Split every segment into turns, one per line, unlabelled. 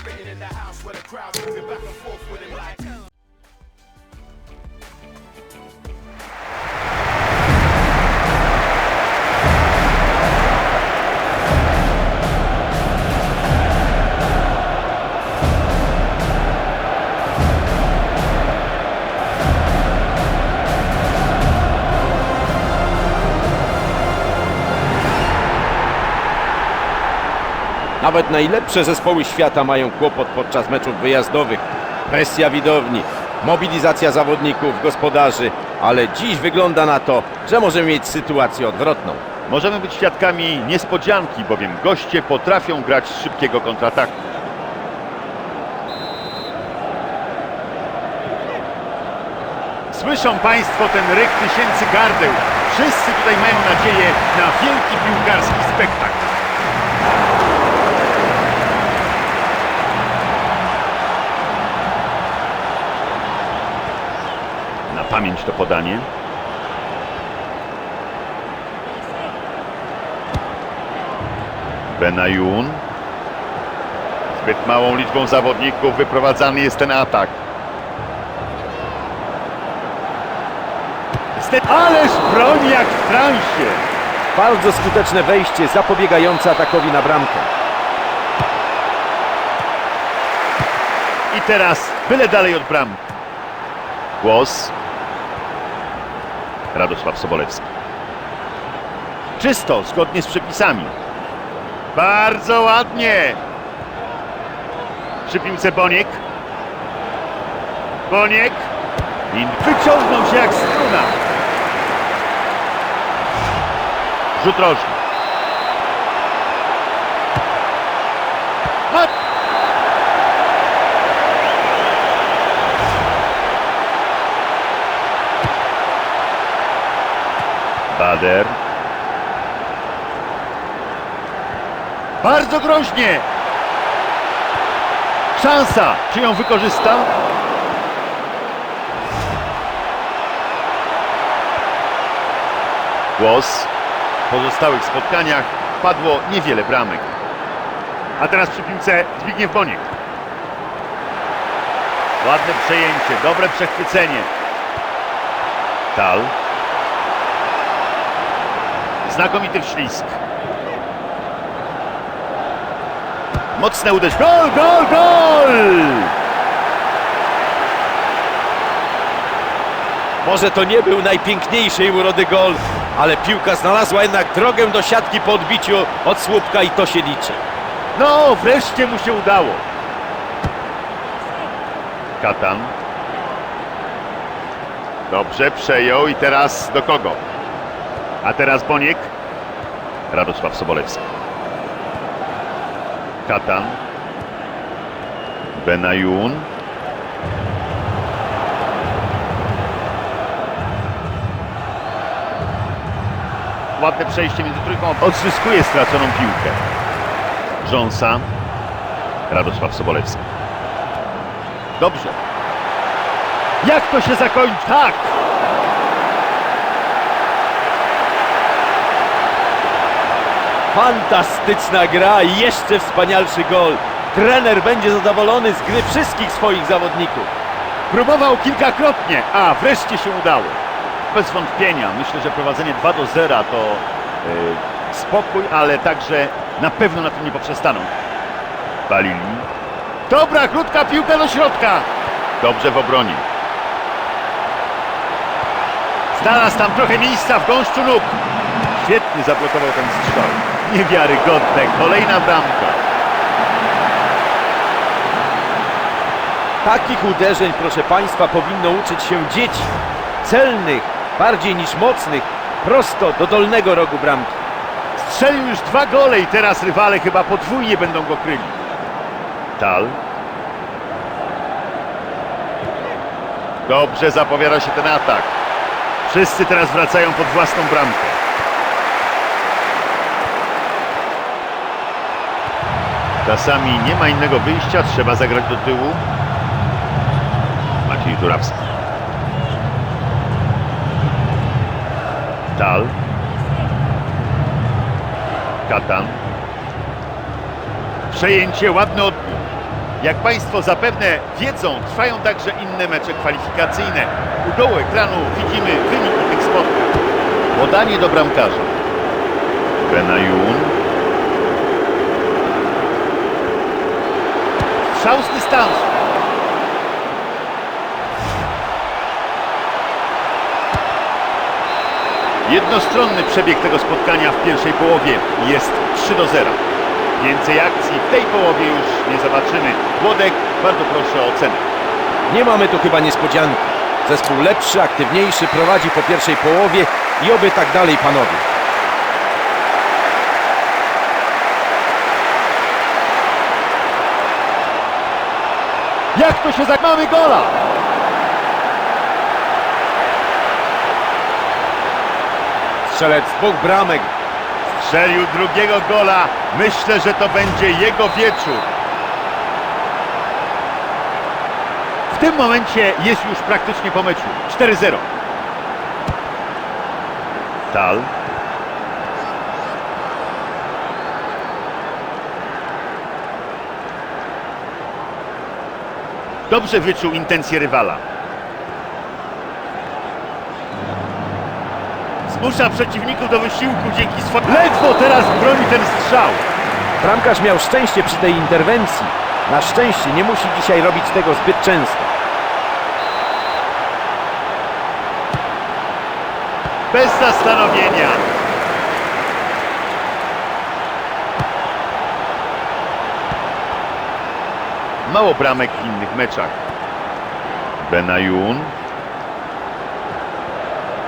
spitting in the house where the crowd's moving back and forth with him like.
Nawet najlepsze zespoły świata mają kłopot podczas meczów wyjazdowych. Presja widowni, mobilizacja zawodników, gospodarzy, ale dziś wygląda na to, że możemy mieć sytuację odwrotną.
Możemy być świadkami niespodzianki, bowiem goście potrafią grać z szybkiego kontrataku. Słyszą Państwo ten ryk tysięcy gardeł. Wszyscy tutaj mają nadzieję na wielki piłkarski spektakl. Pamięć to podanie. Benajun. Zbyt małą liczbą zawodników wyprowadzany jest ten atak. Ależ broni jak w transie.
Bardzo skuteczne wejście zapobiegające atakowi na bramkę.
I teraz byle dalej od bramki. Głos. Radosław Sobolewski. Czysto, zgodnie z przepisami. Bardzo ładnie. Przy piłce Boniek. Boniek. I wyciągnął się jak struna. Rzut rożny. Bader. Bardzo groźnie. Szansa. Czy ją wykorzysta? Głos. W pozostałych spotkaniach padło niewiele bramek. A teraz przy piłce Zbigniew Boniek. Ładne przejęcie, dobre przechwycenie. Tal. Znakomity wślizg. Mocne uderzenie. Gol, gol, gol!
Może to nie był najpiękniejszej urody gol, ale piłka znalazła jednak drogę do siatki po odbiciu od słupka i to się liczy.
No, wreszcie mu się udało. Katan. Dobrze, przejął i teraz do kogo? A teraz Boniek. Radosław Sobolewski. Katan. Benajun. Ładne przejście między trójką. Odzyskuje straconą piłkę. Rząsa. Radosław Sobolewski. Dobrze. Jak to się zakończy? Tak!
Fantastyczna gra i jeszcze wspanialszy gol. Trener będzie zadowolony z gry wszystkich swoich zawodników.
Próbował kilkakrotnie, a wreszcie się udało. Bez wątpienia. Myślę, że prowadzenie 2 do 0 to yy, spokój, ale także na pewno na tym nie poprzestaną. Balili. Dobra, krótka piłka do środka. Dobrze w obronie. Znalazł tam trochę miejsca w gąszczu nóg. Świetnie zablokował ten strzał. Niewiarygodne. Kolejna bramka.
Takich uderzeń, proszę Państwa, powinno uczyć się dzieci. Celnych, bardziej niż mocnych, prosto do dolnego rogu bramki.
Strzelił już dwa gole i teraz rywale chyba podwójnie będą go kryli. Tal. Dobrze zapowiada się ten atak. Wszyscy teraz wracają pod własną bramkę. Czasami nie ma innego wyjścia, trzeba zagrać do tyłu. Maciej Turawski. Tal. Katan. Przejęcie, ładny odbiór. Jak Państwo zapewne wiedzą, trwają także inne mecze kwalifikacyjne. U dołu ekranu widzimy wyniki tych spotkań. Podanie do bramkarza. Benajun. Strzał z dystansu. Jednostronny przebieg tego spotkania w pierwszej połowie jest 3 do 0. Więcej akcji w tej połowie już nie zobaczymy. Włodek, bardzo proszę o ocenę.
Nie mamy tu chyba niespodzianki. Zespół lepszy, aktywniejszy, prowadzi po pierwszej połowie i oby tak dalej panowie.
Jak to się tak mamy gola?
Strzelec dwóch bramek.
Strzelił drugiego gola. Myślę, że to będzie jego wieczór. W tym momencie jest już praktycznie po meczu. 4-0. Tal. Dobrze wyczuł intencje rywala. Zmusza przeciwników do wysiłku dzięki swojemu... Ledwo teraz broni ten strzał.
Bramkarz miał szczęście przy tej interwencji. Na szczęście nie musi dzisiaj robić tego zbyt często.
Bez zastanowienia. Mało bramek w innych meczach. Benajun.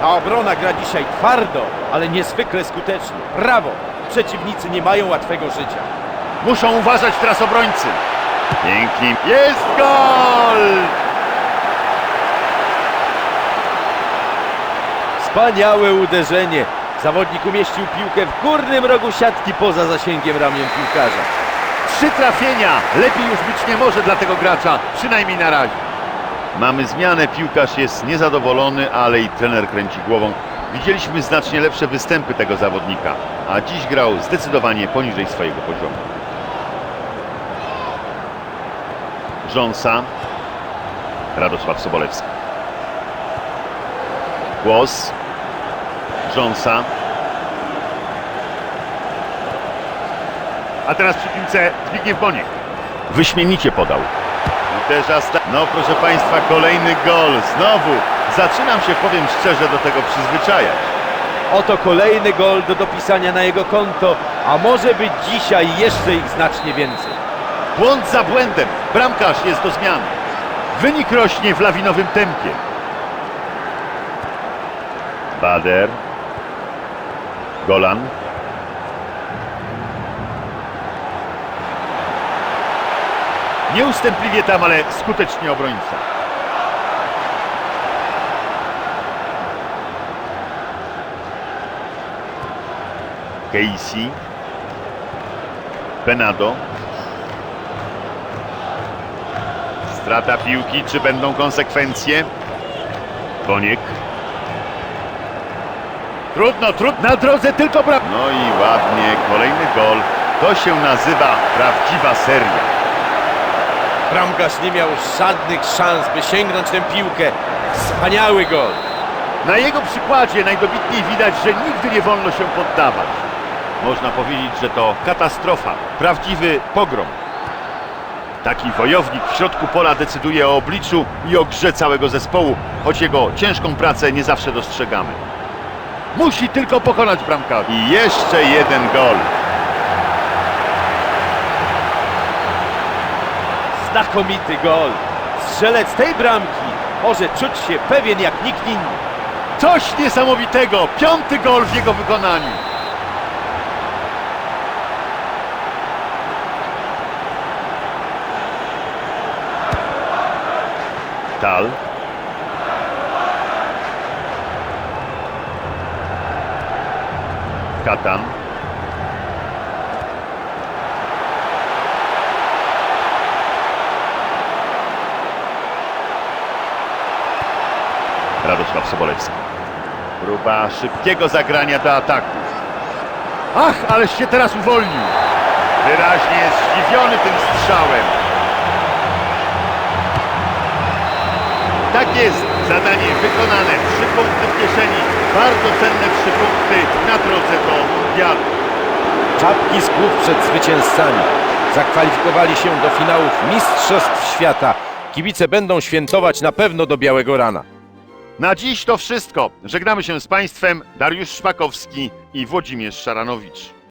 Ta obrona gra dzisiaj twardo, ale niezwykle skutecznie. Brawo! Przeciwnicy nie mają łatwego życia.
Muszą uważać teraz obrońcy. Pięknie. Jest gol!
Wspaniałe uderzenie. Zawodnik umieścił piłkę w górnym rogu siatki poza zasięgiem ramion piłkarza.
Trzy trafienia. Lepiej już być nie może dla tego gracza. Przynajmniej na razie. Mamy zmianę. Piłkarz jest niezadowolony, ale i trener kręci głową. Widzieliśmy znacznie lepsze występy tego zawodnika, a dziś grał zdecydowanie poniżej swojego poziomu. Rząsa. Radosław Sobolewski. Głos. Rząsa. A teraz przy piłce Zbigniew Boniek. Wyśmienicie podał. Uderza sta... No proszę Państwa, kolejny gol. Znowu. Zaczynam się, powiem szczerze, do tego przyzwyczajać.
Oto kolejny gol do dopisania na jego konto, a może być dzisiaj jeszcze ich znacznie więcej.
Błąd za błędem. Bramkarz jest do zmiany. Wynik rośnie w lawinowym tempie. Bader. Golan. Nieustępliwie tam, ale skutecznie obrońca. Casey. Benado. Strata piłki, czy będą konsekwencje? Boniek. Trudno, trudno, na drodze tylko. No i ładnie, kolejny gol. To się nazywa prawdziwa seria.
Bramkarz nie miał żadnych szans, by sięgnąć tę piłkę. Wspaniały gol.
Na jego przykładzie najdobitniej widać, że nigdy nie wolno się poddawać. Można powiedzieć, że to katastrofa, prawdziwy pogrom. Taki wojownik w środku pola decyduje o obliczu i o grze całego zespołu, choć jego ciężką pracę nie zawsze dostrzegamy. Musi tylko pokonać bramkarza. I jeszcze jeden gol.
Znakomity gol. Strzelec tej bramki może czuć się pewien jak nikt inny.
Coś niesamowitego. Piąty gol w jego wykonaniu. Tal. Katan. Radosław Sobolewski. Próba szybkiego zagrania do ataku. Ach, ależ się teraz uwolnił. Wyraźnie jest zdziwiony tym strzałem. Tak jest, zadanie wykonane. Trzy punkty w kieszeni. Bardzo cenne trzy punkty na drodze do mundialu.
Czapki z głów przed zwycięzcami. Zakwalifikowali się do finałów Mistrzostw Świata. Kibice będą świętować na pewno do białego rana.
Na dziś to wszystko. Żegnamy się z Państwem, Dariusz Szpakowski i Włodzimierz Szaranowicz.